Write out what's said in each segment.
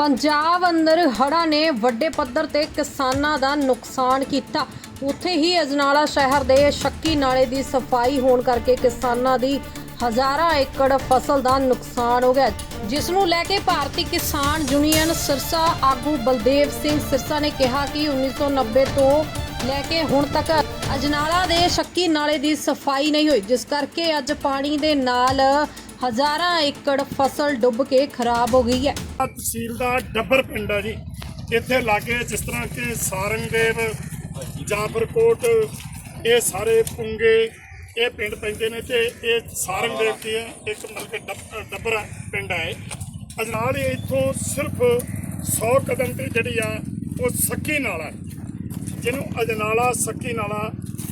ਪੰਜਾਬ ਅੰਦਰ ਹੜ੍ਹਾਂ ਨੇ ਵੱਡੇ ਪੱਧਰ ਤੇ ਕਿਸਾਨਾਂ ਦਾ ਨੁਕਸਾਨ ਕੀਤਾ। ਉੱਥੇ ਹੀ ਅਜਨਾਲਾ ਸ਼ਹਿਰ ਦੇ ਸ਼ੱਕੀ ਨਾਲੇ ਦੀ ਸਫ਼ਾਈ ਹੋਣ ਕਰਕੇ ਕਿਸਾਨਾਂ ਦੀ ਹਜ਼ਾਰਾਂ ਏਕੜ ਫਸਲ ਦਾ ਨੁਕਸਾਨ ਹੋ ਗਿਆ। ਜਿਸ ਨੂੰ ਲੈ ਕੇ ਭਾਰਤੀ ਕਿਸਾਨ ਯੂਨੀਅਨ ਸਿਰਸਾ ਆਗੂ ਬਲਦੇਵ ਸਿੰਘ ਸਿਰਸਾ ਨੇ ਕਿਹਾ ਕਿ 1990 ਤੋਂ ਲੈ ਕੇ ਹੁਣ ਤੱਕ ਅਜਨਾਲਾ ਦੇ ਸ਼ੱਕੀ ਨਾਲੇ ਦੀ ਸਫ਼ਾਈ ਨਹੀਂ ਹੋਈ। ਜਿਸ ਕਰਕੇ ਅੱਜ ਪਾਣੀ ਦੇ ਨਾਲ ਹਜ਼ਾਰਾਂ ਏਕੜ ਫਸਲ ਡੁੱਬ ਕੇ ਖਰਾਬ ਹੋ ਗਈ ਹੈ। ਆਹ ਤਹਿਸੀਲ ਦਾ ਡੱਬਰ ਪਿੰਡ ਹੈ ਜੀ। ਇੱਥੇ ਲਾਗੇ ਜਿਸ ਤਰ੍ਹਾਂ ਕਿ ਸਾਰੰਗਦੇਵ ਜਾਫਰਕੋਟ ਇਹ ਸਾਰੇ ਪੁੰਗੇ, ਇਹ ਪਿੰਡ ਪੈਂਦੇ ਨੇ ਤੇ ਇਹ ਸਾਰੰਗਦੇਵ ਦੀ ਇੱਕ ਮਤਲਬ ਕਿ ਡੱਬ- ਡੱਬਰ ਪਿੰਡ ਹੈ ਅਜਨਾਲ ਇਹ ਇੱਥੋਂ ਸਿਰਫ 100 ਕਦਮ ਤੇ ਜਿਹੜੀ ਆ, ਉਹ ਸੱਕੀ ਨਾਲਾ ਜਿਹਨੂੰ ਅਜਨਾਲਾ ਸੱਕੀ ਨਾਲਾ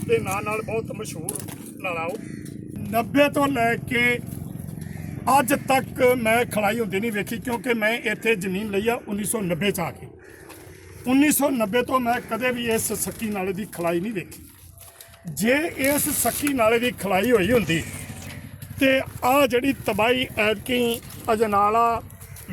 ਦੇ ਨਾਂ ਨਾਲ ਬਹੁਤ ਮਸ਼ਹੂਰ ਨਾਲਾ ਉਹ। 90 ਤੋਂ ਲੈ ਕੇ ਅੱਜ ਤੱਕ ਮੈਂ ਖੜਾਈ ਹੁੰਦੀ ਨਹੀਂ ਵੇਖੀ ਕਿਉਂਕਿ ਮੈਂ ਇੱਥੇ ਜ਼ਮੀਨ ਲਈ ਆ 1990 ਚ ਆ ਕੇ। 1990 ਤੋਂ ਮੈਂ ਕਦੇ ਵੀ ਇਸ ਸੱਕੀ ਨਾਲੇ ਦੀ ਖਲਾਈ ਨਹੀਂ ਵੇਖੀ। ਜੇ ਇਸ ਸੱਕੀ ਨਾਲੇ ਦੀ ਖਲਾਈ ਹੋਈ ਹੁੰਦੀ ਤੇ ਆ ਜਿਹੜੀ ਤਬਾਈ ਐਤਕੀ ਅਜਨਾਲਾ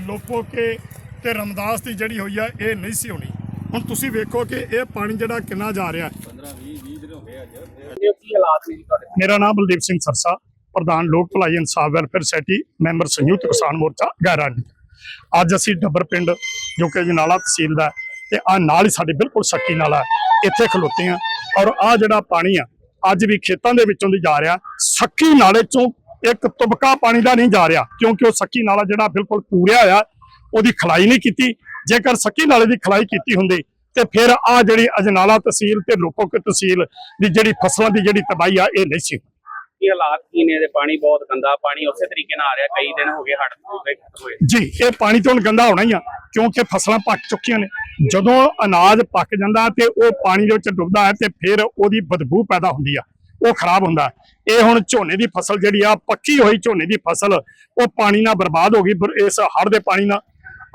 ਲੋਪੋਕੇ ਤੇ ਰਮਦਾਸ ਦੀ ਜਿਹੜੀ ਹੋਈ ਆ ਇਹ ਨਹੀਂ ਸੀ ਹੋਣੀ। ਹੁਣ ਤੁਸੀਂ ਵੇਖੋ ਕਿ ਇਹ ਪਾਣੀ ਜਿਹੜਾ ਕਿੰਨਾ ਜਾ ਰਿਹਾ ਇਹ ਕੀ ਹਾਲਾਤ ਨੇ ਜੀ ਤੁਹਾਡੇ? ਮੇਰਾ ਨਾਮ ਬਲਦੀਪ ਸਿੰਘ ਸਰਸਾ। ਪ੍ਰਧਾਨ ਲੋਕ ਭਲਾਈ ਇਨਸਾਫ ਵੈਲਫੇਅਰ ਸੋਸਾਇਟੀ ਮੈਂਬਰ ਸੰਯੁਕਤ ਕਿਸਾਨ ਮੋਰਚਾ ਗੈਰਾਂ ਅੱਜ ਅਸੀਂ ਡੱਬਰ ਪਿੰਡ ਜੋ ਕਿ ਜਨਾਲਾ ਤਹਿਸੀਲ ਦਾ ਹੈ, ਤੇ ਆ ਨਾਲ ਹੀ ਸਾਡੇ ਬਿਲਕੁਲ ਸੱਕੀ ਨਾਲਾ ਇੱਥੇ ਖਲੋਤੇ ਆ ਔਰ ਆ ਜਿਹੜਾ ਪਾਣੀ ਆ ਅੱਜ ਵੀ ਖੇਤਾਂ ਦੇ ਵਿੱਚੋਂ ਦੀ ਜਾ ਰਿਹਾ ਸੱਕੀ ਨਾਲੇ ਚੋਂ ਇੱਕ ਤੁਬਕਾ ਪਾਣੀ ਦਾ ਨਹੀਂ ਜਾ ਰਿਹਾ ਕਿਉਂਕਿ ਉਹ ਸੱਕੀ ਨਾਲਾ ਜਿਹੜਾ ਬਿਲਕੁਲ ਪੂਰਿਆ ਹੋਇਆ ਉਹਦੀ ਖਲਾਈ ਨਹੀਂ ਕੀਤੀ। ਜੇਕਰ ਸੱਕੀ ਨਾਲੇ ਦੀ ਖਲਾਈ ਕੀਤੀ ਹੁੰਦੀ ਤੇ ਫਿਰ ਆ ਜਿਹੜੀ ਅਜਨਾਲਾ ਤਹਿਸੀਲ ਤੇ ਲੋਕੋਕ ਤਹਿਸੀਲ ਦੀ ਜਿਹੜੀ ਫਸਲਾਂ ਦੀ ਜਿਹੜੀ ਤਬਾਹੀ ਆ ਇਹ ਨਹੀਂ ਸੀ ਕੀ ਹਾਲਾਤ ਕੀ ਨੇ? ਇਹਦੇ ਪਾਣੀ ਬਹੁਤ ਗੰਦਾ, ਪਾਣੀ ਉਸੇ ਤਰੀਕੇ ਨਾਲ ਆ ਰਿਹਾ, ਕਈ ਦਿਨ ਹੋ ਗਏ ਹੜ੍ਹ ਹੋਏ। ਜੀ, ਇਹ ਪਾਣੀ ਤੋਂ ਗੰਦਾ ਹੋਣਾ ਹੀ ਆ, ਕਿਉਂਕਿ ਫਸਲਾਂ ਪੱਕ ਚੁੱਕੀਆਂ ਨੇ। ਜਦੋਂ ਅਨਾਜ ਪੱਕ ਜਾਂਦਾ ਤੇ ਉਹ ਪਾਣੀ ਦੇ ਵਿੱਚ ਡੁੱਬਦਾ ਹੈ ਤੇ ਫਿਰ ਉਹਦੀ ਬਦਬੂ ਪੈਦਾ ਹੁੰਦੀ ਆ, ਉਹ ਖਰਾਬ ਹੁੰਦਾ ਇਹ ਹੁਣ ਝੋਨੇ ਦੀ ਫਸਲ ਜਿਹੜੀ ਆ, ਪੱਕੀ ਹੋਈ ਝੋਨੇ ਦੀ ਫਸਲ, ਉਹ ਪਾਣੀ ਨਾਲ ਬਰਬਾਦ ਹੋ ਗਈ, ਇਸ ਹੜ ਦੇ ਪਾਣੀ ਨਾਲ।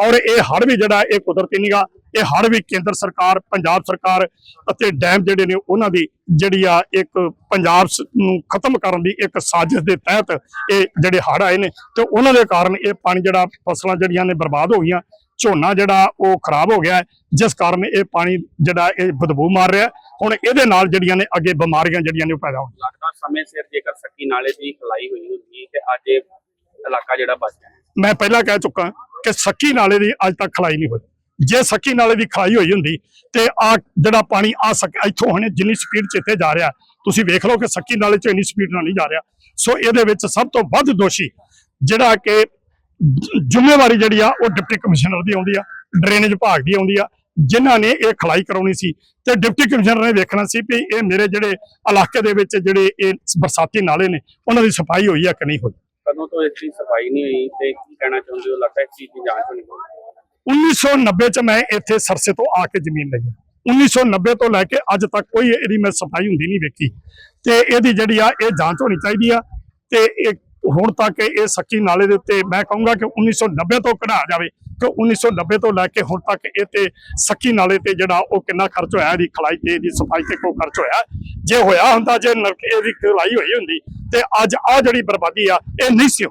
ਔਰ ਇਹ ਹੜ ਵੀ ਜਿਹੜਾ, ਇਹ ਕੁਦਰਤੀ ਨਹੀਂਗਾ ਇਹ ਹੜ੍ਹ ਵੀ ਕੇਂਦਰ ਸਰਕਾਰ ਪੰਜਾਬ ਸਰਕਾਰ ਅਤੇ ਡੈਮ ਜਿਹੜੇ ਨੇ ਉਹਨਾਂ ਦੀ ਜਿਹੜੀ ਆ ਇੱਕ ਪੰਜਾਬ ਨੂੰ ਖਤਮ ਕਰਨ ਦੀ ਇੱਕ ਸਾਜ਼ਿਸ਼ ਦੇ ਤਹਿਤ ਇਹ ਜਿਹੜੇ ਹੜ੍ਹ ਆਏ ਨੇ ਤੇ ਉਹਨਾਂ ਦੇ ਕਾਰਨ ਇਹ ਪਾਣੀ ਜਿਹੜਾ ਫਸਲਾਂ ਜਿਹੜੀਆਂ ਨੇ ਬਰਬਾਦ ਹੋ ਗਈਆਂ ਝੋਨਾ ਜਿਹੜਾ ਉਹ ਖਰਾਬ ਹੋ ਗਿਆ ਜਿਸ ਕਾਰਨ ਇਹ ਪਾਣੀ ਜਿਹੜਾ ਇਹ ਬਦਬੂ ਮਾਰ ਰਿਹਾ। ਹੁਣ ਇਹਦੇ ਨਾਲ ਜਿਹੜੀਆਂ ਨੇ ਅੱਗੇ ਬਿਮਾਰੀਆਂ ਜਿਹੜੀਆਂ ਨੇ ਉਹ ਪੈਦਾ ਹੋਣ ਲੱਗਦਾ ਸਮੇਂ ਸਿਰ ਜੇਕਰ ਸੱਕੀ ਨਾਲੇ ਦੀ ਖਲਾਈ ਹੋਈ ਹੁੰਦੀ ਤੇ ਅੱਜ ਇਹ ਇਲਾਕਾ ਜਿਹੜਾ ਬਚ ਮੈਂ ਪਹਿਲਾਂ ਕਹਿ ਚੁੱਕਾ ਕਿ ਸੱਕੀ ਨਾਲੇ ਦੀ ਅੱਜ ਤੱਕ ਖਲਾਈ ਨਹੀਂ ਹੋਈ। ਜੇ ਸੱਕੀ ਨਾਲੇ ਦੀ ਖਲਾਈ ਹੋਈ ਹੁੰਦੀ ਤੇ ਆ ਜਿਹੜਾ ਪਾਣੀ ਆ ਸਕ ਇੱਥੋਂ ਹੁਣ ਜਿੰਨੀ ਸਪੀਡ 'ਚ ਜਾ ਰਿਹਾ, ਤੁਸੀਂ ਵੇਖ ਲਓ ਕਿ ਸੱਕੀ ਨਾਲੇ 'ਚ ਇੰਨੀ ਸਪੀਡ ਨਾਲ ਨਹੀਂ ਜਾ ਰਿਹਾ। ਸੋ ਇਹਦੇ ਵਿੱਚ ਸਭ ਤੋਂ ਵੱਧ ਦੋਸ਼ੀ ਜਿਹੜਾ ਕਿ ਜ਼ਿੰਮੇਵਾਰੀ ਜਿਹੜੀ ਆ ਉਹ ਡਿਪਟੀ ਕਮਿਸ਼ਨਰ ਦੀ ਆਉਂਦੀ ਆ, ਡਰੇਨੇਜ ਵਿਭਾਗ ਦੀ ਆਉਂਦੀ ਆ, ਜਿਨ੍ਹਾਂ ਨੇ ਇਹ ਖਲਾਈ ਕਰਾਉਣੀ ਸੀ ਤੇ ਡਿਪਟੀ ਕਮਿਸ਼ਨਰ ਨੇ ਵੇਖਣਾ ਸੀ ਵੀ ਇਹ ਮੇਰੇ ਜਿਹੜੇ ਇਲਾਕੇ ਦੇ ਵਿੱਚ ਜਿਹੜੇ ਇਹ ਬਰਸਾਤੀ ਨਾਲੇ ਨੇ, ਉਹਨਾਂ ਦੀ ਸਫ਼ਾਈ ਹੋਈ ਆ ਕਿ ਨਹੀਂ ਹੋਈ। ਕਦੋਂ ਤੋਂ ਇਸ ਦੀ ਸਫ਼ਾਈ ਨਹੀਂ ਹੋਈ ਤੇ ਕੀ ਕਹਿਣਾ ਚਾਹੁੰਦੇ ਹੋ? ਲੱਗਦਾ ਇਸ ਚੀਜ਼ ਦੀ ਜਾਂਚ ਹੋਣੀ ਚਾਹੀਦੀ। 1990 ਚ ਮੈਂ ਇੱਥੇ ਸਰਸੇ ਤੋਂ ਆ ਕੇ ਜ਼ਮੀਨ ਲਈ ਹੈ। 1990 ਤੋਂ ਲੈ ਕੇ ਅੱਜ ਤੱਕ ਕੋਈ ਇਹਦੀ ਮੈਂ ਸਫ਼ਾਈ ਹੁੰਦੀ ਨਹੀਂ ਵੇਖੀ। ਤੇ ਇਹਦੀ ਜਿਹੜੀ ਆ, ਇਹ ਜਾਂਚ ਹੋਣੀ ਚਾਹੀਦੀ ਆ। ਤੇ ਇਹ ਹੁਣ ਤੱਕ ਇਹ ਸੱਕੀ ਨਾਲੇ ਦੇ ਉੱਤੇ ਮੈਂ ਕਹੂੰਗਾ ਕਿ 1990 ਤੋਂ ਕਢਾਇਆ ਜਾਵੇ ਕਿ 1990 ਤੋਂ ਲੈ ਕੇ ਹੁਣ ਤੱਕ ਇਹ ਤੇ ਸੱਕੀ ਨਾਲੇ ਤੇ ਜਿਹੜਾ ਉਹ ਕਿੰਨਾ ਖਰਚ ਹੋਇਆ, ਇਹਦੀ ਖਲਾਈ ਤੇ ਇਹਦੀ ਸਫ਼ਾਈ ਤੇ ਕੋਈ ਖਰਚ ਹੋਇਆ। ਜੇ ਹੋਇਆ ਹੁੰਦਾ, ਜੇ ਨਲਕੇ ਦੀ ਖਲਾਈ ਹੋਈ ਹੁੰਦੀ, ਤੇ ਅੱਜ ਆ ਜਿਹੜੀ ਬਰਬਾਦੀ ਆ, ਇਹ ਨਹੀਂ ਸੀ